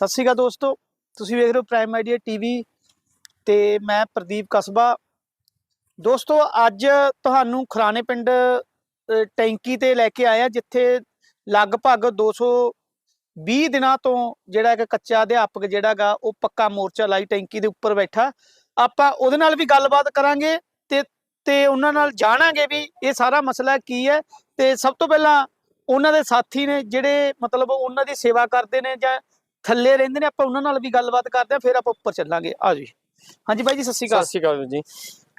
ਸਤਿ ਸ਼੍ਰੀ ਅਕਾਲ ਦੋਸਤੋ। ਤੁਸੀਂ ਵੇਖ ਰਹੇ ਹੋ ਪ੍ਰਾਈਮ ਆਈਡੀਆ ਟੀਵੀ ਤੇ ਮੈਂ ਪ੍ਰਦੀਪ ਕਸਬਾ। ਦੋਸਤੋ, ਅੱਜ ਤੁਹਾਨੂੰ ਖਰਾਣੇ ਪਿੰਡ ਟੈਂਕੀ ਤੇ ਲੈ ਕੇ ਆਇਆ ਜਿੱਥੇ ਲਗਭਗ 220 ਦਿਨਾਂ ਤੋਂ ਜਿਹੜਾ ਕਿ ਕੱਚਾ ਅਧਿਆਪਕ ਜਿਹੜਾਗਾ ਉਹ ਪੱਕਾ ਮੋਰਚਾ ਲਾਈ ਟੈਂਕੀ ਦੇ ਉੱਪਰ ਬੈਠਾ। ਆਪਾਂ ਉਹਦੇ ਨਾਲ ਵੀ ਗੱਲਬਾਤ ਕਰਾਂਗੇ ਤੇ ਤੇ ਉਹਨਾਂ ਨਾਲ ਜਾਣਾਂਗੇ ਵੀ ਇਹ ਸਾਰਾ ਮਸਲਾ ਕੀ ਹੈ। ਤੇ ਸਭ ਤੋਂ ਪਹਿਲਾਂ ਉਹਨਾਂ ਦੇ ਸਾਥੀ ਨੇ ਜਿਹੜੇ ਮਤਲਬ ਉਹਨਾਂ ਦੀ ਸੇਵਾ ਕਰਦੇ ਨੇ ਜਾਂ ਥੱਲੇ ਰਹਿੰਦੇ ਨੇ ਆਪਾਂ ਉਹਨਾਂ ਨਾਲ ਵੀ ਗੱਲਬਾਤ ਕਰਦੇ ਆ ਫਿਰ ਆਪਾਂ ਉੱਪਰ ਚੱਲਾਂਗੇ। ਆ ਜੀ। ਹਾਂਜੀ ਬਾਈ ਜੀ ਸਤਿ ਸ਼੍ਰੀ ਅਕਾਲ। ਸਤਿ ਸ਼੍ਰੀ ਅਕਾਲ ਵੀਰ ਜੀ।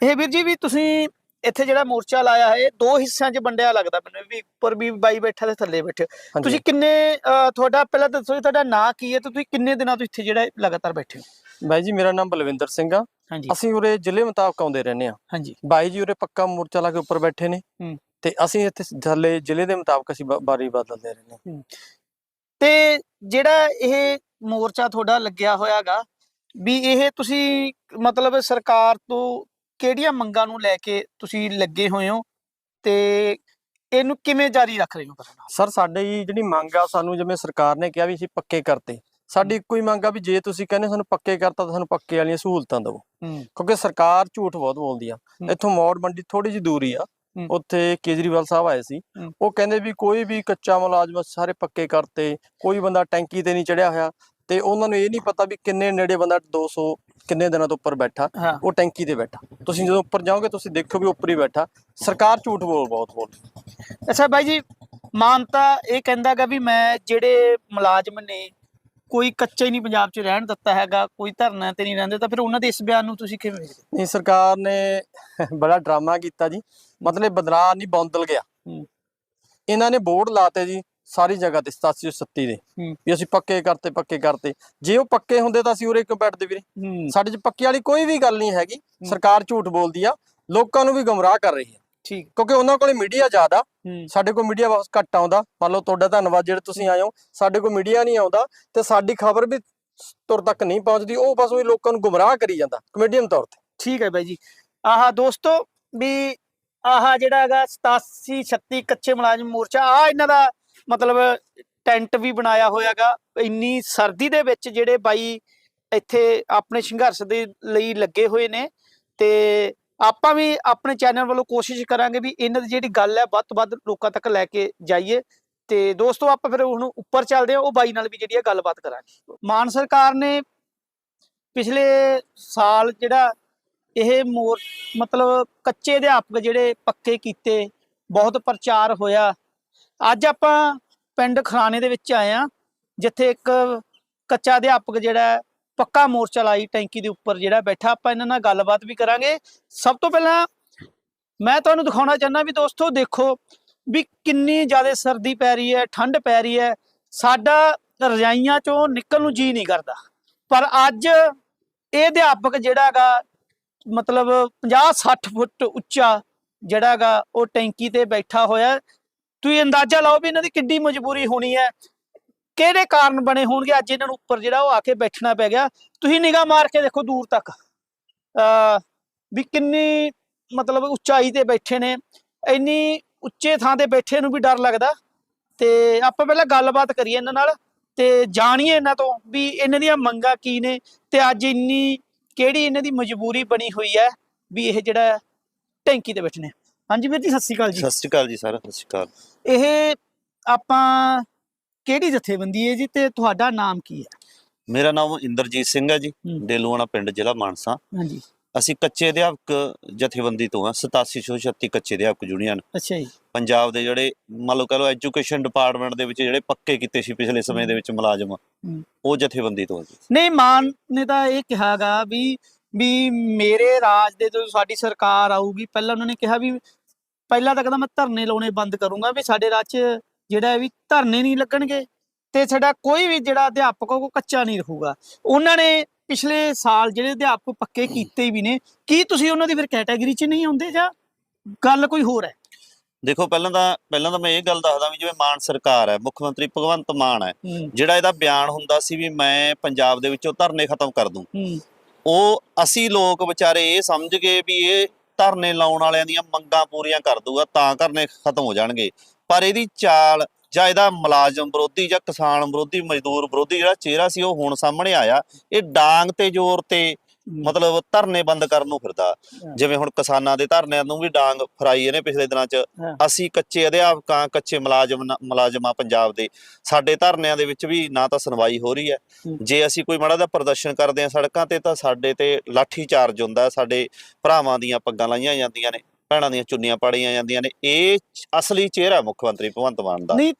ਇਹ ਵੀਰ ਜੀ ਵੀ ਤੁਸੀਂ ਇੱਥੇ ਜਿਹੜਾ ਮੋਰਚਾ ਲਾਇਆ ਹੈ ਦੋ ਹਿੱਸਿਆਂ 'ਚ ਵੰਡਿਆ ਲੱਗਦਾ ਮੈਨੂੰ ਵੀ ਉੱਪਰ ਵੀ ਬਾਈ ਬੈਠਾ ਤੇ ਥੱਲੇ ਬੈਠੇ ਤੁਸੀਂ ਕਿੰਨੇ ਤੁਹਾਡਾ ਪਹਿਲਾਂ ਦੱਸੋ ਜੀ ਤੁਹਾਡਾ ਨਾਂ ਕੀ ਹੈ ਤੇ ਤੁਸੀਂ ਕਿੰਨੇ ਦਿਨਾਂ ਤੋਂ ਇੱਥੇ ਜਿਹੜਾ ਲਗਾਤਾਰ ਬੈਠੇ ਹੋ? ਬਾਈ ਜੀ ਮੇਰਾ ਨਾਮ ਬਲਵਿੰਦਰ ਸਿੰਘ ਆ। ਅਸੀਂ ਉਰੇ ਜ਼ਿਲ੍ਹੇ ਮੁਤਾਬਕ ਆਉਂਦੇ ਰਹਿੰਦੇ ਆ ਹਾਂਜੀ। ਬਾਈ ਜੀ ਉਰੇ ਪੱਕਾ ਮੋਰਚਾ ਲਾ ਕੇ ਉੱਪਰ ਬੈਠੇ ਨੇ। ਤੇ ਅਸੀਂ ਇੱਥੇ ਥੱਲੇ ਜ਼ਿਲ੍ਹੇ ਦੇ ਮੁਤਾਬਕ ਅਸੀਂ ਬਾਰੀ ਬਦਲਦੇ ਰਹਿੰਦੇ ਤੇ ਜਿਹੜਾ ਇਹ ਮੋਰਚਾ ਤੁਹਾਡਾ ਲੱਗਿਆ ਹੋਇਆਗਾ ਵੀ ਇਹ ਤੁਸੀਂ ਮਤਲਬ ਸਰਕਾਰ ਤੋਂ ਕਿਹੜੀਆਂ ਮੰਗਾਂ ਨੂੰ ਲੈ ਕੇ ਤੁਸੀਂ ਲੱਗੇ ਹੋਏ ਹੋ ਤੇ ਇਹਨੂੰ ਕਿਵੇਂ ਜਾਰੀ ਰੱਖ ਰਹੇ ਹੋ ਸਰ ਸਾਡੇ ਜਿਹੜੀ ਮੰਗ ਆ ਸਾਨੂੰ ਜਿਵੇਂ ਸਰਕਾਰ ਨੇ ਕਿਹਾ ਵੀ ਅਸੀਂ ਪੱਕੇ ਕਰਤੇ ਸਾਡੀ ਇੱਕੋ ਹੀ ਮੰਗ ਆ ਵੀ ਜੇ ਤੁਸੀਂ ਕਹਿੰਦੇ ਸਾਨੂੰ ਪੱਕੇ ਕਰਤਾ ਤਾਂ ਸਾਨੂੰ ਪੱਕੇ ਵਾਲੀਆਂ ਸਹੂਲਤਾਂ ਦਿਓ। ਕਿਉਂਕਿ ਸਰਕਾਰ ਝੂਠ ਬਹੁਤ ਬੋਲਦੀ ਆ। ਇੱਥੋਂ ਮੌੜ ਮੰਡੀ ਥੋੜੀ ਜਿਹੀ ਦੂਰੀ ਆ। ਉੱਥੇ ਕੇਜਰੀਵਾਲ ਸਾਹਿਬ ਆਏ ਸੀ। ਉਹ ਕਹਿੰਦੇ ਵੀ ਕੋਈ ਵੀ ਕੱਚਾ ਮੁਲਾਜ਼ਮ ਸਾਰੇ ਪੱਕੇ ਕਰਤੇ ਕੋਈ ਬੰਦਾ ਟੈਂਕੀ ਤੇ ਨਹੀਂ ਚੜਿਆ ਹੋਇਆ ਤੇ ਉਹਨਾਂ ਨੂੰ ਇਹ ਨਹੀਂ ਪਤਾ ਵੀ ਕਿੰਨੇ ਨੇੜੇ ਬੰਦਾ 200 ਕਿੰਨੇ ਦਿਨਾਂ ਤੋਂ ਉੱਪਰ ਬੈਠਾ ਉਹ ਟੈਂਕੀ ਤੇ ਬੈਠਾ। ਤੁਸੀਂ ਜਦੋਂ ਉੱਪਰ ਜਾਓਗੇ ਤੁਸੀਂ ਦੇਖੋ ਵੀ ਉੱਪਰ ਹੀ ਬੈਠਾ। ਸਰਕਾਰ ਝੂਠ ਬੋਲ ਬਹੁਤ ਬੋਲ ਅੱਛਾ ਬਾਈ ਜੀ ਮਾਨਤਾ ਇਹ ਕਹਿੰਦਾਗਾ ਵੀ ਮੈਂ ਜਿਹੜੇ ਮੁਲਾਜ਼ਮ ਨੇ ਕੋਈ ਕੱਚਾ ਹੀ ਨਹੀਂ ਪੰਜਾਬ 'ਚ ਰਹਿਣ ਦਿੱਤਾ ਹੈਗਾ ਕੋਈ ਧਰਨਾ ਤੇ ਨਹੀਂ ਰਹਿੰਦੇ ਤਾਂ ਫਿਰ ਉਹਨਾਂ ਦੇ ਇਸ ਬਿਆਨ ਨੂੰ ਤੁਸੀਂ ਕਿਵੇਂ ਵੇਖਦੇ? ਨਹੀਂ ਸਰਕਾਰ ਨੇ ਬੜਾ ਡਰਾਮਾ ਕੀਤਾ ਜੀ। ਮਤਲਬ ਬਦਲਾਅ ਨਹੀਂ ਬੌਂਦਲ ਗਿਆ। ਇਹਨਾਂ ਨੇ ਬੋਰਡ ਲਾਤੇ ਜੀ ਸਾਰੀ ਜਗ੍ਹਾ ਤੇ 87 37 ਦੇ। ਵੀ ਅਸੀਂ ਪੱਕੇ ਕਰਤੇ ਪੱਕੇ ਕਰਤੇ। ਜੇ ਉਹ ਪੱਕੇ ਹੁੰਦੇ ਤਾਂ ਅਸੀਂ ਉਰੇ ਕਿਉਂ ਬੈਠਦੇ ਵੀਰੇ? ਸਾਡੇ 'ਚ ਪੱਕੇ ਵਾਲੀ ਕੋਈ ਵੀ ਗੱਲ ਨਹੀਂ ਹੈਗੀ। ਸਰਕਾਰ ਝੂਠ ਬੋਲਦੀ ਆ ਲੋਕਾਂ ਨੂੰ ਵੀ ਗਮਰਾਹ ਕਰ ਰਹੀ ਹੈ ਠੀਕ। ਕਿਉਂਕਿ ਉਹਨਾਂ ਕੋਲੇ ਮੀਡੀਆ ਜ਼ਿਆਦਾ ਸਾਡੇ ਕੋਲ ਮੀਡੀਆ ਬਹੁਤ ਘੱਟ ਆਉਂਦਾ। ਮੰਨ ਲਓ ਤੁਹਾਡਾ ਧੰਨਵਾਦ ਜਿਹੜੇ ਤੁਸੀਂ ਆਏ ਹੋ ਸਾਡੇ ਕੋਲ ਮੀਡੀਆ ਨਹੀਂ ਆਉਂਦਾ ਤੇ ਸਾਡੀ ਖਬਰ ਵੀ ਤੁਰ ਤੱਕ ਨਹੀਂ ਪਹੁੰਚਦੀ। ਉਹ ਬਸ ਉਹ ਲੋਕਾਂ ਨੂੰ ਗੁੰਮਰਾਹ ਕਰੀ ਜਾਂਦਾ ਕਮੇਡੀਅਨ ਤੌਰ ਤੇ। ਠੀਕ ਹੈ ਬਾਈ ਜੀ। ਆਹ ਦੋਸਤੋ ਵੀ ਆਹ ਜਿਹੜਾ ਹੈਗਾ 87 36 ਕੱਚੇ ਮੁਲਾਜ਼ਮ ਮੋਰਚਾ ਆ ਇਹਨਾਂ ਦਾ ਮਤਲਬ ਟੈਂਟ ਵੀ ਬਣਾਇਆ ਹੋਇਆਗਾ। ਇੰਨੀ ਸਰਦੀ ਦੇ ਵਿੱਚ ਜਿਹੜੇ ਬਾਈ ਇੱਥੇ ਆਪਣੇ ਸੰਘਰਸ਼ ਦੇ ਲਈ ਲੱਗੇ ਹੋਏ ਨੇ ਤੇ ਆਪਾਂ ਵੀ ਆਪਣੇ ਚੈਨਲ ਵੱਲੋਂ ਕੋਸ਼ਿਸ਼ ਕਰਾਂਗੇ ਵੀ ਇਹਨਾਂ ਦੀ ਜਿਹੜੀ ਗੱਲ ਹੈ ਵੱਧ ਤੋਂ ਵੱਧ ਲੋਕਾਂ ਤੱਕ ਲੈ ਕੇ ਜਾਈਏ। ਤੇ ਦੋਸਤੋ, ਆਪਾਂ ਫਿਰ ਹੁਣ ਉੱਪਰ ਚੱਲਦੇ ਹਾਂ, ਉਹ ਬਾਈ ਨਾਲ ਵੀ ਜਿਹੜੀ ਆ ਗੱਲਬਾਤ ਕਰਾਂਗੇ। ਮਾਨ ਸਰਕਾਰ ਨੇ ਪਿਛਲੇ ਸਾਲ ਜਿਹੜਾ ਇਹ ਮੋਰ, ਮਤਲਬ ਕੱਚੇ ਅਧਿਆਪਕ ਜਿਹੜੇ ਪੱਕੇ ਕੀਤੇ, ਬਹੁਤ ਪ੍ਰਚਾਰ ਹੋਇਆ। ਅੱਜ ਆਪਾਂ ਪਿੰਡ ਖਰਾਣੇ ਦੇ ਵਿੱਚ ਆਏ ਆ ਜਿੱਥੇ ਇੱਕ ਕੱਚਾ ਅਧਿਆਪਕ ਜਿਹੜਾ ਪੱਕਾ ਮੋਰਚਾ ਲਾਈ ਟੈਂਕੀ ਦੇ ਉੱਪਰ ਜਿਹੜਾ ਬੈਠਾ। ਆਪਾਂ ਇਹਨਾਂ ਨਾਲ ਗੱਲਬਾਤ ਵੀ ਕਰਾਂਗੇ। ਸਭ ਤੋਂ ਪਹਿਲਾਂ ਮੈਂ ਤੁਹਾਨੂੰ ਦਿਖਾਉਣਾ ਚਾਹੁੰਦਾ ਵੀ ਦੋਸਤੋ, ਦੇਖੋ ਵੀ ਕਿੰਨੀ ਜ਼ਿਆਦਾ ਸਰਦੀ ਪੈ ਰਹੀ ਹੈ, ਠੰਡ ਪੈ ਰਹੀ ਹੈ। ਸਾਡਾ ਰਜਾਈਆਂ ਚੋਂ ਨਿਕਲ ਨੂੰ ਜੀ ਨਹੀਂ ਕਰਦਾ। ਪਰ ਅੱਜ ਇਹ ਅਧਿਆਪਕ ਜਿਹੜਾ ਹੈਗਾ ਮਤਲਬ 50 60 ਫੁੱਟ ਉੱਚਾ ਜਿਹੜਾ ਹੈਗਾ ਉਹ ਟੈਂਕੀ ਤੇ ਬੈਠਾ ਹੋਇਆ ਤੁਸੀਂ ਅੰਦਾਜ਼ਾ ਲਾਓ ਵੀ ਇਹਨਾਂ ਦੀ ਕਿੱਡੀ ਮਜਬੂਰੀ ਹੋਣੀ ਹੈ। ਕਿਹੜੇ ਕਾਰਨ ਬਣੇ ਹੋਣਗੇ? ਅੱਜ ਇਹਨਾਂ ਨੂੰ ਉੱਪਰ ਜਿਹੜਾ ਉਹ ਆ ਕੇ ਬੈਠਣਾ ਪੈ ਗਿਆ। ਤੁਸੀਂ ਨਿਗਾਹ ਮਾਰ ਕੇ ਦੇਖੋ ਦੂਰ ਤੱਕ। ਅ ਵੀ ਕਿੰਨੀ ਮਤਲਬ ਉਚਾਈ ਤੇ ਬੈਠੇ ਨੇ। ਇੰਨੀ ਉੱਚੇ ਥਾਂ ਤੇ ਬੈਠੇ ਨੂੰ ਵੀ ਡਰ ਲੱਗਦਾ। ਤੇ ਆਪਾਂ ਪਹਿਲਾਂ ਗੱਲਬਾਤ ਕਰੀਏ ਇਹਨਾਂ ਨਾਲ। ਤੇ ਜਾਣੀਏ ਇਹਨਾਂ ਤੋਂ ਵੀ ਇਹਨਾਂ ਦੀਆਂ ਮੰਗਾਂ ਕੀ ਨੇ। ਤੇ ਅੱਜ ਇੰਨੀ ਕਿਹੜੀ ਇਹਨਾਂ ਦੀ ਮਜਬੂਰੀ ਬਣੀ ਹੋਈ ਹੈ ਵੀ ਇਹ ਜਿਹੜਾ ਟੈਂਕੀ ਤੇ ਬੈਠਣੇ ਹਾਂਜੀ ਵੀਰ ਜੀ ਸਤਿ ਸ਼੍ਰੀ ਅਕਾਲ ਜੀ। ਸਤਿ ਸ਼੍ਰੀ ਅਕਾਲ ਜੀ ਸਰ ਸਤਿ ਸ਼੍ਰੀ ਅਕਾਲ। ਇਹ ਆਪਾਂ ਕਿਹੜੀ ਜਥੇਬੰਦੀ ਹੈ ਜੀ ਤੇ ਤੁਹਾਡਾ ਨਾਮ ਕੀ ਹੈ? ਮੇਰਾ ਨਾਮ ਇੰਦਰਜੀਤ ਸਿੰਘ ਹੈ ਜੀ ਹੂੰ। ਡੇਲੂਆਣਾ ਪਿੰਡ ਜ਼ਿਲ੍ਹਾ ਮਾਨਸਾ। ਹਾਂਜੀ। ਅਸੀਂ ਕੱਚੇ ਅਧਿਆਪਕ ਜਥੇਬੰਦੀ ਤੋਂ ਆ 8736 ਕੱਚੇ ਅਧਿਆਪਕ ਯੂਨੀਅਨ ਅੱਛਾ ਜੀ। ਪੰਜਾਬ ਦੇ ਜਿਹੜੇ ਮੰਨ ਲਓ ਕਹ ਲਓ ਐਜੂਕੇਸ਼ਨ ਡਿਪਾਰਟਮੈਂਟ ਦੇ ਵਿੱਚ ਜਿਹੜੇ ਪੱਕੇ ਕੀਤੇ ਸੀ ਪਿਛਲੇ ਸਮੇਂ ਦੇ ਵਿੱਚ ਮੁਲਾਜ਼ਮ। ਉਹ ਜਥੇਬੰਦੀ ਤੋਂ ਜੀ। ਨਹੀਂ, ਮਾਨ ਨੇ ਤਾਂ ਇਹ ਕਿਹਾਗਾ ਵੀ ਵੀ ਮੇਰੇ ਰਾਜ ਦੇ ਜਦੋਂ ਸਾਡੀ ਸਰਕਾਰ ਆਊਗੀ, ਪਹਿਲਾਂ ਉਹਨਾਂ ਨੇ ਕਿਹਾ ਵੀ, ਪਹਿਲਾਂ ਤਾਂ ਕਹਿੰਦਾ ਮੈਂ ਧਰਨੇ ਲਾਉਣੇ ਬੰਦ ਕਰੂੰਗਾ ਵੀ ਸਾਡੇ ਰਾਜ 'ਚ ਜਿਹੜਾ ਵੀ ਧਰਨੇ ਨਹੀਂ ਲੱਗਣਗੇ ਤੇ ਸਾਡਾ ਕੋਈ ਵੀ ਜਿਹੜਾ ਅਧਿਆਪਕ ਉਹ ਕੱਚਾ ਨਹੀਂ ਰਹੂਗਾ। ਉਹਨਾਂ ਨੇ ਪਿਛਲੇ ਸਾਲ ਜਿਹੜੇ ਅਧਿਆਪਕ ਪੱਕੇ ਕੀਤੇ ਵੀ ਨੇ, ਕੀ ਤੁਸੀਂ ਉਹਨਾਂ ਦੀ ਫਿਰ ਕੈਟਾਗਰੀ 'ਚ ਨਹੀਂ ਆਉਂਦੇ ਜਾਂ ਗੱਲ ਕੋਈ ਹੋਰ ਹੈ? ਦੇਖੋ ਪਹਿਲਾਂ ਤਾਂ ਪਹਿਲਾਂ ਤਾਂ ਮੈਂ ਇਹ ਗੱਲ ਦੱਸਦਾ ਵੀ ਜਿਵੇਂ ਮਾਨ ਸਰਕਾਰ ਹੈ ਮੁੱਖ ਮੰਤਰੀ ਭਗਵੰਤ ਮਾਨ ਹੈ ਜਿਹੜਾ ਇਹਦਾ ਬਿਆਨ ਹੁੰਦਾ ਸੀ ਵੀ ਮੈਂ ਪੰਜਾਬ ਦੇ ਵਿੱਚੋਂ ਧਰਨੇ ਖਤਮ ਕਰ ਦੂੰ। ਉਹ ਅਸੀਂ ਲੋਕ ਵਿਚਾਰੇ ਇਹ ਸਮਝ ਗਏ ਵੀ ਇਹ ਧਰਨੇ ਲਾਉਣ ਵਾਲਿਆਂ ਦੀਆਂ ਮੰਗਾਂ ਪੂਰੀਆਂ ਕਰ ਦੂਗਾ ਤਾਂ ਧਰਨੇ ਖਤਮ ਹੋ ਜਾਣਗੇ। ਪਰ ਇਹਦੀ ਚਾਲ ਜਾਂ ਇਹਦਾ ਮੁਲਾਜ਼ਮ ਵਿਰੋਧੀ ਜਾਂ ਕਿਸਾਨ ਵਿਰੋਧੀ ਮਜ਼ਦੂਰ ਵਿਰੋਧੀ ਜਿਹੜਾ ਚਿਹਰਾ ਸੀ ਉਹ ਹੁਣ ਸਾਹਮਣੇ ਆਇਆ। ਇਹ ਡਾਂਗ ਤੇ ਜ਼ੋਰ ਤੇ ਮਤਲਬ ਧਰਨੇ ਬੰਦ ਕਰਨ ਨੂੰ ਫਿਰਦਾ। ਜਿਵੇਂ ਹੁਣ ਕਿਸਾਨਾਂ ਦੇ ਧਰਨਿਆਂ ਨੂੰ ਵੀ ਡਾਂਗ ਫਰਾਈ ਇਹਨੇ ਪਿਛਲੇ ਦਿਨਾਂ 'ਚ। ਅਸੀਂ ਕੱਚੇ ਅਧਿਆਪਕਾਂ ਕੱਚੇ ਮੁਲਾਜ਼ਮ ਮੁਲਾਜ਼ਮਾਂ ਪੰਜਾਬ ਦੇ। ਸਾਡੇ ਧਰਨਿਆਂ ਦੇ ਵਿੱਚ ਵੀ ਨਾ ਤਾਂ ਸੁਣਵਾਈ ਹੋ ਰਹੀ ਹੈ। ਜੇ ਅਸੀਂ ਕੋਈ ਮਾੜਾ ਦਾ ਪ੍ਰਦਰਸ਼ਨ ਕਰਦੇ ਹਾਂ ਸੜਕਾਂ ਤੇ ਤਾਂ ਸਾਡੇ ਤੇ ਲਾਠੀ ਚਾਰਜ ਹੁੰਦਾ। ਸਾਡੇ ਭਰਾਵਾਂ ਦੀਆਂ ਪੱਗਾਂ ਲਾਈਆਂ ਜਾਂਦੀਆਂ ਨੇ ਭੈਣਾਂ ਦੀਆਂ ਚੁੰਨੀਆਂ ਪਾੜੀਆਂ ਜਾਂਦੀਆਂ ਨੇ। ਇਹ ਅਸਲੀ ਚਿਹਰਾ ਮੁੱਖ ਮੰਤਰੀ ਭਗਵੰਤ ਮਾਨ ਦਾ। ਨਹੀਂ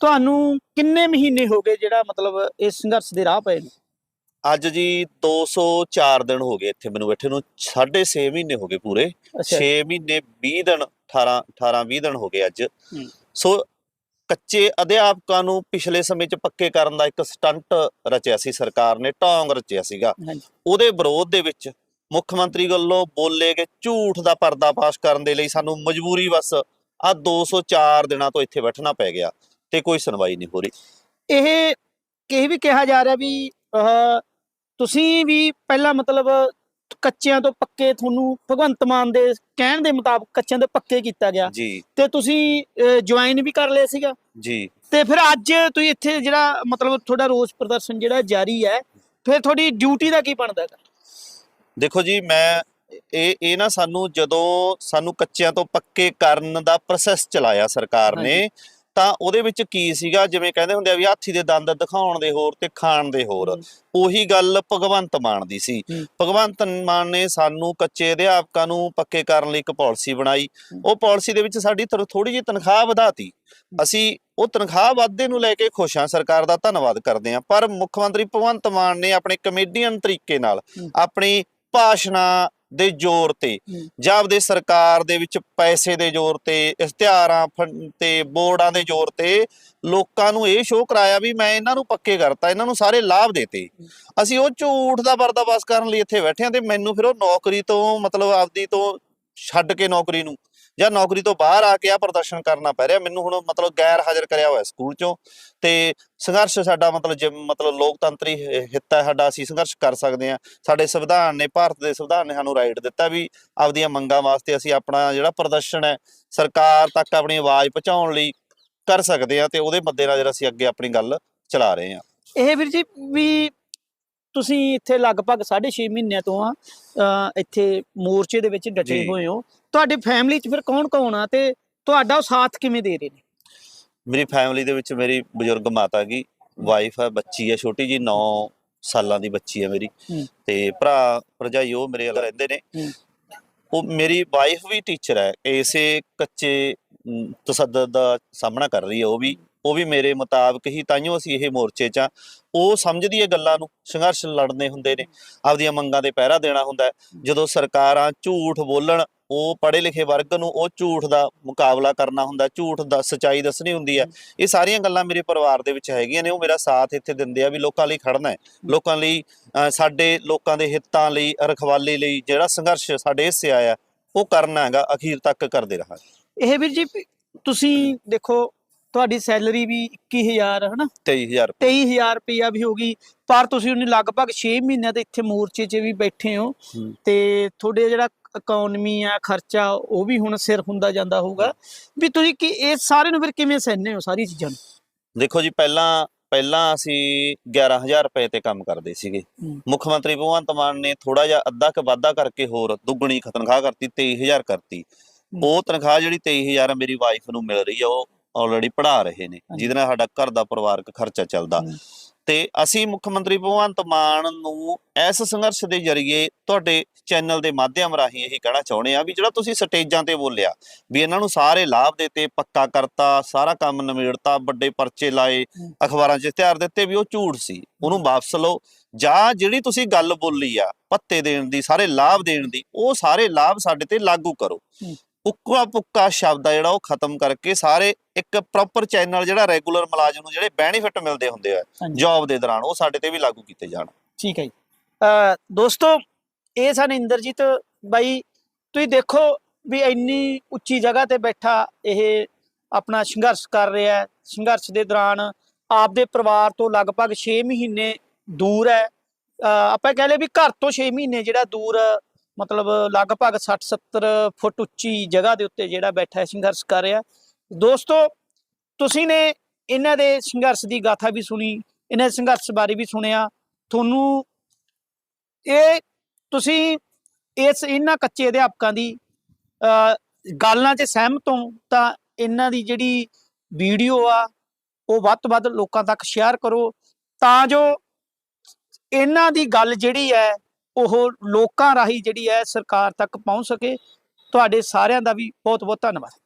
ਤੁਹਾਨੂੰ ਕਿੰਨੇ ਮਹੀਨੇ ਹੋ ਗਏ ਜਿਹੜਾ ਮਤਲਬ ਇਸ ਸੰਘਰਸ਼ ਦੇ ਰਾਹ ਪਏ ਨੇ? ਅੱਜ ਜੀ 204 ਦਿਨ ਹੋ ਗਏ ਇੱਥੇ ਮੈਨੂੰ ਬੈਠੇ ਨੂੰ 6.5 ਮਹੀਨੇ ਹੋ ਗਏ ਪੂਰੇ। ਅੱਛਾ। 6 ਮਹੀਨੇ 20 ਦਿਨ 18 18 20 ਦਿਨ ਹੋ ਗਏ ਅੱਜ। ਸੋ ਕੱਚੇ ਅਧਿਆਪਕਾਂ ਨੂੰ ਪਿਛਲੇ ਸਮੇਂ 'ਚ ਪੱਕੇ ਕਰਨ ਦਾ ਇੱਕ ਸਟੰਟ ਰਚਿਆ ਸੀ ਸਰਕਾਰ ਨੇ ਢੋਂਗ ਰਚਿਆ ਸੀਗਾ। ਉਹਦੇ ਵਿਰੋਧ ਦੇ ਵਿੱਚ ਮੁੱਖ ਮੰਤਰੀ ਵੱਲੋਂ ਬੋਲੇ ਗਏ ਝੂਠ ਦਾ ਪਰਦਾਫਾਸ਼ ਕਰਨ ਦੇ ਲਈ ਸਾਨੂੰ ਮਜਬੂਰੀ ਬਸ ਆ 204 ਦਿਨਾਂ ਤੋਂ ਇੱਥੇ ਬੈਠਣਾ ਪੈ ਗਿਆ ਤੇ ਕੋਈ ਸੁਣਵਾਈ ਨਹੀਂ ਹੋ ਰਹੀ। ਇਹ ਇਹ ਵੀ ਕਿਹਾ ਜਾ ਰਿਹਾ ਵੀ ਤੁਸੀਂ ਵੀ ਪਹਿਲਾਂ ਮਤਲਬ ਕੱਚਿਆਂ ਤੋਂ ਪੱਕੇ ਤੁਹਾਨੂੰ ਭਗਵੰਤ ਮਾਨ ਦੇ ਕਹਿਣ ਦੇ ਮੁਤਾਬਕ ਕੱਚਿਆਂ ਤੋਂ ਪੱਕੇ ਕੀਤਾ ਗਿਆ। ਜੀ। ਤੇ ਤੁਸੀਂ ਜੁਆਇਨ ਵੀ ਕਰ ਲਿਆ ਸੀਗਾ। ਜੀ। ਤੇ ਫਿਰ ਅੱਜ ਤੁਸੀਂ ਇੱਥੇ ਜਿਹੜਾ ਮਤਲਬ ਤੁਹਾਡਾ ਰੋਸ ਪ੍ਰਦਰਸ਼ਨ ਜਿਹੜਾ ਜਾਰੀ ਹੈ ਫਿਰ ਤੁਹਾਡੀ ਡਿਊਟੀ ਦਾ ਕੀ ਬਣਦਾ ਹੈਗਾ? ਦੇਖੋ ਜੀ ਮੈਂ ਇਹ ਇਹ ਨਾ ਸਾਨੂੰ ਜਦੋਂ ਸਾਨੂੰ ਕੱਚਿਆਂ ਤੋਂ ਪੱਕੇ ਕਰਨ ਦਾ ਪ੍ਰੋਸੈਸ ਚਲਾਇਆ ਸਰਕਾਰ ਨੇ ਤਾਂ ਉਹਦੇ ਵਿੱਚ ਕੀ ਸੀਗਾ ਜਿਵੇਂ ਕਹਿੰਦੇ ਹੁੰਦੇ ਆ ਵੀ ਹਾਥੀ ਦੇ ਦੰਦ ਦਿਖਾਉਣ ਦੇ ਹੋਰ ਤੇ ਖਾਣ ਦੇ ਹੋਰ। ਉਹੀ ਗੱਲ ਭਗਵੰਤ ਮਾਨ ਦੀ ਸੀ। ਭਗਵੰਤ ਮਾਨ ਨੇ ਸਾਨੂੰ ਕੱਚੇ ਅਧਿਆਪਕਾਂ ਨੂੰ ਪੱਕੇ ਕਰਨ ਲਈ ਇੱਕ ਪਾਲਿਸੀ ਬਣਾਈ। ਉਹ ਪਾਲਿਸੀ ਦੇ ਵਿੱਚ ਸਾਡੀ ਥੋੜੀ ਜਿਹੀ ਤਨਖਾਹ ਵਧਾਤੀ ਅਸੀਂ ਉਹ ਤਨਖਾਹ ਵਾਧੇ ਨੂੰ ਲੈ ਕੇ ਖੁਸ਼ ਹਾਂ ਸਰਕਾਰ ਦਾ ਧੰਨਵਾਦ ਕਰਦੇ ਹਾਂ ਪਰ ਮੁੱਖ ਮੰਤਰੀ ਭਗਵੰਤ ਮਾਨ ਨੇ ਆਪਣੇ ਕਮੇਡੀਅਨ ਤਰੀਕੇ ਨਾਲ। ਆਪਣੀ ਭਾਸ਼ਣਾਂ ਦੇ ਜ਼ੋਰ ਤੇ। ਜਾਂ ਆਪਦੇ ਸਰਕਾਰ ਦੇ ਵਿੱਚ ਪੈਸੇ ਦੇ ਜ਼ੋਰ ਤੇ ਇਸ਼ਤਿਹਾਰਾਂ ਤੇ ਬੋਰਡਾਂ ਦੇ ਜ਼ੋਰ ਤੇ ਲੋਕਾਂ ਨੂੰ ਇਹ ਸ਼ੋਅ ਕਰਾਇਆ ਵੀ ਮੈਂ ਇਹਨਾਂ ਨੂੰ ਪੱਕੇ ਕਰਤਾ ਇਹਨਾਂ ਨੂੰ ਸਾਰੇ ਲਾਭ ਦੇਤੇ। ਅਸੀਂ ਉਹ ਝੂਠ ਦਾ ਪਰਦਾਫਾਸ਼ ਕਰਨ ਲਈ ਇੱਥੇ ਬੈਠੇ ਹਾਂ ਤੇ ਮੈਨੂੰ ਫਿਰ ਉਹ ਨੌਕਰੀ ਤੋਂ ਮਤਲਬ ਆਪਦੀ ਤੋਂ ਛੱਡ ਕੇ ਨੌਕਰੀ ਨੂੰ ਜਾਂ ਨੌਕਰੀ ਤੋਂ ਬਾਹਰ ਆ ਕੇ ਆ ਪ੍ਰਦਰਸ਼ਨ ਕਰਨਾ ਪੈ ਰਿਹਾ ਮੈਨੂੰ ਹੁਣ ਮਤਲਬ ਗੈਰ ਹਾਜ਼ਰ ਕਰਿਆ ਹੋਇਆ ਸਕੂਲ ਚੋਂ ਤੇ ਸੰਘਰਸ਼ ਸਾਡਾ ਮਤਲਬ ਜਿ- ਮਤਲਬ ਲੋਕਤੰਤਰੀ ਹਿੱਤ ਹੈ ਸਾਡਾ ਅਸੀਂ ਸੰਘਰਸ਼ ਕਰ ਸਕਦੇ ਹਾਂ। ਸਾਡੇ ਸੰਵਿਧਾਨ ਨੇ ਭਾਰਤ ਦੇ ਸੰਵਿਧਾਨ ਨੇ ਸਾਨੂੰ ਰਾਈਟ ਦਿੱਤਾ ਵੀ ਆਪਦੀਆਂ ਮੰਗਾਂ ਵਾਸਤੇ ਅਸੀਂ ਆਪਣਾ ਜਿਹੜਾ ਪ੍ਰਦਰਸ਼ਨ ਹੈ ਸਰਕਾਰ ਤੱਕ ਆਪਣੀ ਆਵਾਜ਼ ਪਹੁੰਚਾਉਣ ਲਈ ਕਰ ਸਕਦੇ ਹਾਂ ਤੇ ਉਹਦੇ ਮੱਦੇਨਜ਼ਰ ਅਸੀਂ ਅੱਗੇ ਆਪਣੀ ਗੱਲ ਚਲਾ ਰਹੇ ਹਾਂ। ਇਹ ਵੀਰ ਜੀ ਵੀ ਤੁਸੀਂ ਇੱਥੇ ਲਗਭਗ 6.5 ਮਹੀਨਿਆਂ ਤੋਂ ਆ ਇੱਥੇ ਮੋਰਚੇ ਦੇ ਵਿੱਚ ਡਟੇ। ਹੋਏ ਹੋ। ਤੁਹਾਡੀ ਫੈਮਿਲੀ 'ਚ ਫਿਰ ਕੌਣ ਕੌਣ ਆ ਤੇ ਤੁਹਾਡਾ ਉਹ ਸਾਥ ਕਿਵੇਂ ਦੇ ਰਹੇ ਨੇ ਮੇਰੀ ਫੈਮਿਲੀ ਦੇ ਵਿੱਚ ਮੇਰੀ ਬਜ਼ੁਰਗ ਮਾਤਾ ਗੀ ਵਾਈਫ ਹੈ ਬੱਚੀ ਹੈ ਛੋਟੀ ਜੀ 9 ਸਾਲਾਂ ਦੀ ਬੱਚੀ ਹੈ ਮੇਰੀ। ਤੇ ਭਰਾ ਭਰਜਾਈ ਉਹ ਮੇਰੇ ਨਾਲ ਰਹਿੰਦੇ ਨੇ। ਉਹ ਮੇਰੀ ਵਾਈਫ ਵੀ ਟੀਚਰ ਹੈ ਇਸੇ ਕੱਚੇ ਤਸੱਦਦ ਦਾ ਸਾਹਮਣਾ ਕਰ ਰਹੀ ਹੈ ਉਹ ਵੀ ਉਹ ਵੀ ਮੇਰੇ ਮੁਤਾਬਕ ਹੀ ਤਾਈਓ ਅਸੀਂ ਇਹ ਮੋਰਚੇ 'ਚ ਆ ਉਹ ਸਮਝਦੀ ਹੈ ਗੱਲਾਂ ਨੂੰ ਸੰਘਰਸ਼ ਲੜਨੇ ਹੁੰਦੇ ਨੇ ਆਪਦੀਆਂ ਮੰਗਾਂ ਦੇ ਪਹਿਰਾ ਦੇਣਾ ਹੁੰਦਾ। ਜਦੋਂ ਸਰਕਾਰਾਂ ਝੂਠ ਬੋਲਣ ਉਹ ਪੜ੍ਹੇ ਲਿਖੇ ਵਰਗ ਨੂੰ ਉਹ ਝੂਠ ਦਾ ਮੁਕਾਬਲਾ ਕਰਨਾ ਹੁੰਦਾ ਝੂਠ ਦਾ ਸਚਾਈ ਦੱਸਣੀ ਹੁੰਦੀ ਹੈ। ਇਹ ਸਾਰੀਆਂ ਗੱਲਾਂ ਮੇਰੇ ਪਰਿਵਾਰ ਦੇ ਵਿੱਚ ਹੈਗੀਆਂ ਨੇ ਉਹ ਮੇਰਾ ਸਾਥ ਇੱਥੇ ਦਿੰਦੇ ਆ ਵੀ ਲੋਕਾਂ ਲਈ ਖੜਨਾ ਹੈ। ਲੋਕਾਂ ਲਈ ਸਾਡੇ ਲੋਕਾਂ ਦੇ ਹਿੱਤਾਂ ਲਈ ਰਖਵਾਲੀ ਲਈ ਜਿਹੜਾ ਸੰਘਰਸ਼ ਸਾਡੇ ਹਿੱਸੇ ਆਇਆ ਉਹ ਕਰਨਾ ਹੈਗਾ ਅਖੀਰ ਤੱਕ ਕਰਦੇ ਰਹਾਂਗੇ। ਇਹ ਵੀਰ ਜੀ ਤੁਸੀਂ ਦੇਖੋ ਤੁਹਾਡੀ ਸੈਲਰੀ ਵੀ 21000 ਹਨਾ? 23000 23000 ਰੁਪਇਆ ਵੀ ਹੋਗੀ ਪਰ ਤੁਸੀਂ ਉਹਨੇ ਲਗਭਗ 6 ਮਹੀਨਿਆਂ ਤੇ ਇੱਥੇ ਮੋਰਚੇ 'ਚ ਵੀ ਬੈਠੇ ਹੋ ਹੂੰ। ਤੇ ਤੁਹਾਡੇ ਜਿਹੜਾ ਇਕਨੋਮੀ ਆ ਖਰਚਾ ਉਹ ਵੀ ਹੁਣ ਸਿਰ ਹੁੰਦਾ ਜਾਂਦਾ ਹੋਊਗਾ ਵੀ ਤੁਸੀਂ ਕੀ ਇਹ ਸਾਰੇ ਨੂੰ ਫਿਰ ਕਿਵੇਂ ਸਹਿੰਦੇ ਹੋ ਸਾਰੀ ਚੀਜ਼ਾਂ ਨੂੰ ਦੇਖੋ ਜੀ ਪਹਿਲਾਂ ਪਹਿਲਾਂ ਅਸੀਂ 11000 ਰੁਪਏ ਤੇ ਕੰਮ ਕਰਦੇ ਸੀਗੇ। ਮੁੱਖ ਮੰਤਰੀ ਭਗਵੰਤ ਮਾਨ ਨੇ ਥੋੜਾ ਜਿਹਾ ਅੱਧਾ ਕ ਵਾਧਾ ਕਰਕੇ ਹੋਰ ਦੁੱਗਣੀ ਤਨਖਾਹ ਕਰਤੀ 23000 ਕਰਤੀ। ਉਹ ਤਨਖਾਹ ਜਿਹੜੀ 23000 ਮੇਰੀ ਵਾਈਫ ਨੂੰ ਮਿਲ ਰਹੀ ਆ ਉਹ ਆਲਰੇਡੀ ਪੜਾ ਰਹੇ ਨੇ। ਜਿਹਦੇ ਨਾਲ ਸਾਡਾ ਘਰ ਦਾ ਪਰਿਵਾਰਕ ਖਰਚਾ ਚੱਲਦਾ। ਤੇ ਅਸੀਂ ਮੁੱਖ ਮੰਤਰੀ ਭਗਵੰਤ ਮਾਨ ਨੂੰ ਇਸ ਸੰਘਰਸ਼ ਦੇ ਜ਼ਰੀਏ ਤੁਹਾਡੇ ਚੈਨਲ ਦੇ ਮਾਧਿਅਮ ਰਾਹੀਂ ਇਹੀ ਕਹਿਣਾ ਚਾਹੁੰਦੇ ਆ ਵੀ ਜਿਹੜਾ ਤੁਸੀਂ ਸਟੇਜਾਂ ਤੇ ਬੋਲਿਆ ਵੀ ਇਹਨਾਂ ਨੂੰ ਸਾਰੇ ਲਾਭ ਦਿੱਤੇ ਪੱਕਾ ਕਰਤਾ ਸਾਰਾ ਕੰਮ ਨਿਬੇੜਤਾ ਵੱਡੇ ਪਰਚੇ ਲਾਏ। ਅਖਬਾਰਾਂ 'ਚ ਇਸ਼ਤਿਹਾਰ ਦਿੱਤੇ ਵੀ ਉਹ ਝੂਠ ਸੀ ਉਹਨੂੰ ਵਾਪਸ ਲਓ ਜਾਂ ਜਿਹੜੀ ਤੁਸੀਂ ਗੱਲ ਬੋਲੀ ਆ ਪੱਤੇ ਦੇਣ ਦੀ ਸਾਰੇ ਲਾਭ ਦੇਣ ਦੀ ਉਹ ਸਾਰੇ ਲਾਭ ਸਾਡੇ ਤੇ ਲਾਗੂ ਕਰੋ। ਉੱਕਾ ਪੁੱਕਾ ਸ਼ਬਦ ਆ ਜਿਹੜਾ ਉਹ ਖਤਮ ਕਰਕੇ ਸਾਰੇ ਇੱਕ ਪ੍ਰੋਪਰ ਚੈਨਲ ਜਿਹੜਾ ਰੈਗੂਲਰ ਮੁਲਾਜ਼ਮ ਨੂੰ ਜਿਹੜੇ ਬੈਨੀਫਿਟ ਮਿਲਦੇ ਹੁੰਦੇ ਆ। ਜੌਬ ਦੇ ਦੌਰਾਨ ਉਹ ਸਾਡੇ ਤੇ ਵੀ ਲਾਗੂ ਕੀਤੇ ਜਾਣ। ਠੀਕ ਹੈ ਜੀ। ਅ ਦੋਸਤੋ ਇਹ ਸਨ ਇੰਦਰਜੀਤ। ਬਾਈ ਤੁਸੀਂ ਦੇਖੋ ਵੀ ਇੰਨੀ ਉੱਚੀ ਜਗ੍ਹਾ ਤੇ ਬੈਠਾ ਇਹ ਆਪਣਾ ਸੰਘਰਸ਼ ਕਰ ਰਿਹਾ ਹੈ। ਸੰਘਰਸ਼ ਦੇ ਦੌਰਾਨ ਆਪਦੇ ਪਰਿਵਾਰ ਤੋਂ ਲਗਭਗ 6 ਮਹੀਨੇ ਦੂਰ ਹੈ। ਆਪਾਂ ਕਹਿ ਲਏ ਵੀ ਘਰ ਤੋਂ 6 ਮਹੀਨੇ ਜਿਹੜਾ ਦੂਰ ਮਤਲਬ ਲਗਭਗ 60 70 ਫੁੱਟ ਉੱਚੀ ਜਗ੍ਹਾ ਦੇ ਉੱਤੇ ਜਿਹੜਾ ਬੈਠਾ ਹੈ, ਸੰਘਰਸ਼ ਕਰ ਰਿਹਾ। ਦੋਸਤੋ, ਤੁਸੀਂ ਨੇ ਇਹਨਾਂ ਦੇ ਸੰਘਰਸ਼ ਦੀ ਗਾਥਾ ਵੀ ਸੁਣੀ, ਇਹਨਾਂ ਦੇ ਸੰਘਰਸ਼ ਬਾਰੇ ਵੀ ਸੁਣਿਆ। ਤੁਹਾਨੂੰ ਇਹ, ਤੁਸੀਂ ਇਸ ਇਹਨਾਂ ਕੱਚੇ ਅਧਿਆਪਕਾਂ ਦੀ ਗੱਲਾਂ 'ਚ ਸਹਿਮਤ ਹੋ, ਤਾਂ ਇਹਨਾਂ ਦੀ ਜਿਹੜੀ ਵੀਡੀਓ ਆ, ਉਹ ਵੱਧ ਤੋਂ ਵੱਧ ਲੋਕਾਂ ਤੱਕ ਸ਼ੇਅਰ ਕਰੋ। ਤਾਂ ਜੋ ਇਹਨਾਂ ਦੀ ਗੱਲ ਜਿਹੜੀ ਹੈ ਉਹ ਲੋਕਾਂ ਰਾਹੀਂ ਜਿਹੜੀ ਹੈ ਸਰਕਾਰ ਤੱਕ ਪਹੁੰਚ ਸਕੇ। ਤੁਹਾਡੇ ਸਾਰਿਆਂ ਦਾ ਵੀ ਬਹੁਤ ਬਹੁਤ ਧੰਨਵਾਦ।